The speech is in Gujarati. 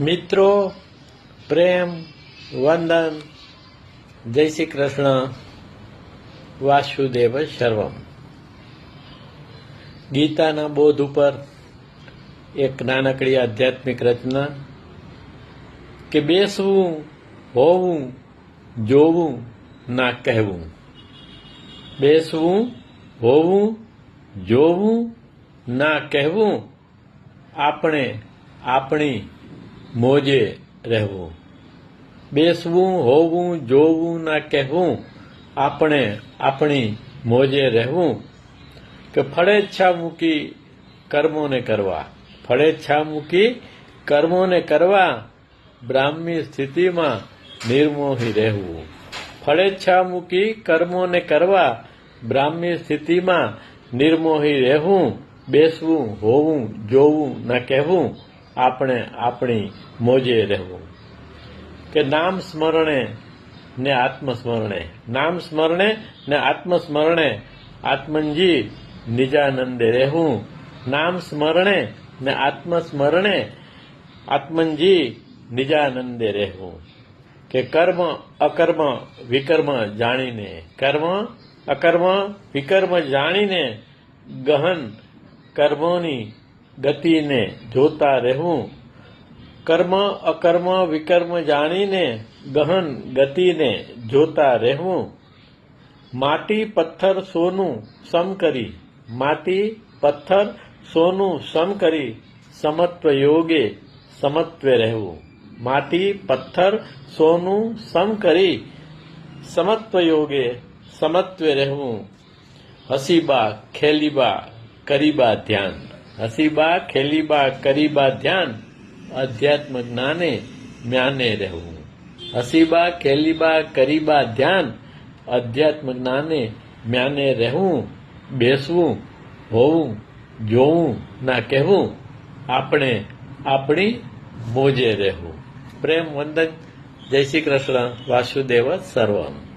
મિત્રો, પ્રેમ, વંદન, જય શ્રી કૃષ્ણ, વાસુદેવ સર્વમ ગીતાના બોધ ઉપર એક નાનકડી આધ્યાત્મિક રચના કે બેસવું, હોવું, જોવું, ના કહેવું. બેસવું, હોવું, જોવું, ના કહેવું, આપણે આપણી મોજે રહેવું. બેસવું, હોવું, જોવું ના કહેવું આપણે આપણી મોજે રહેવું કે ફળેચ્છા મૂકી કર્મોને કરવા. ફળેચ્છા મૂકી કર્મોને કરવા બ્રાહ્મી સ્થિતિમાં નિર્મોહી રહેવું. ફળેચ્છા મૂકી કર્મોને કરવા બ્રાહ્મી સ્થિતિમાં નિર્મોહી રહેવું. બેસવું, હોવું, જોવું ન કહેવું આપણે આપણી મોજે રહેવું. કે નામ સ્મરણે ને આત્મસ્મરણે. નામ સ્મરણે ને આત્મસ્મરણે આત્મનજી નિજાનંદે રહેવું. નામ સ્મરણે ને આત્મસ્મરણે આત્મનજી નિજાનંદે રહેવું. કે કર્મ, અકર્મ, વિકર્મ જાણીને. કર્મ, અકર્મ, વિકર્મ જાણીને ગહન કર્મોની ગતિને જોતા રહેવું. કર્મ, અકર્મ, વિકર્મ જાણીને ગહન ગતિને જોતા રહેવું. માટી, પથ્થર, સોનું સમ કરી. માટી, પથ્થર, સોનું સમ કરી સમત્વ યોગે સમત્વે રહેવું. માટી, પથ્થર, સોનું સમ કરી સમત્વ યોગે સમત્વે રહેવું. હસીબા ખેલીબા કરીબા ધ્યાન. હસીબા, ખેલીબા, કરીબા ધ્યાન, અધ્યાત્મ જ્ઞાને જ્ઞાને રહેવું. હસીબા, ખેલીબા, કરીબા ધ્યાન, અધ્યાત્મ જ્ઞાને જ્ઞાને રહેવું. બેસવું, હોવું, જોવું, ના કહેવું. આપણે આપણી મોજે રહેવું. પ્રેમ વંદન. જય શ્રી કૃષ્ણ. વાસુદેવ સર્વમ.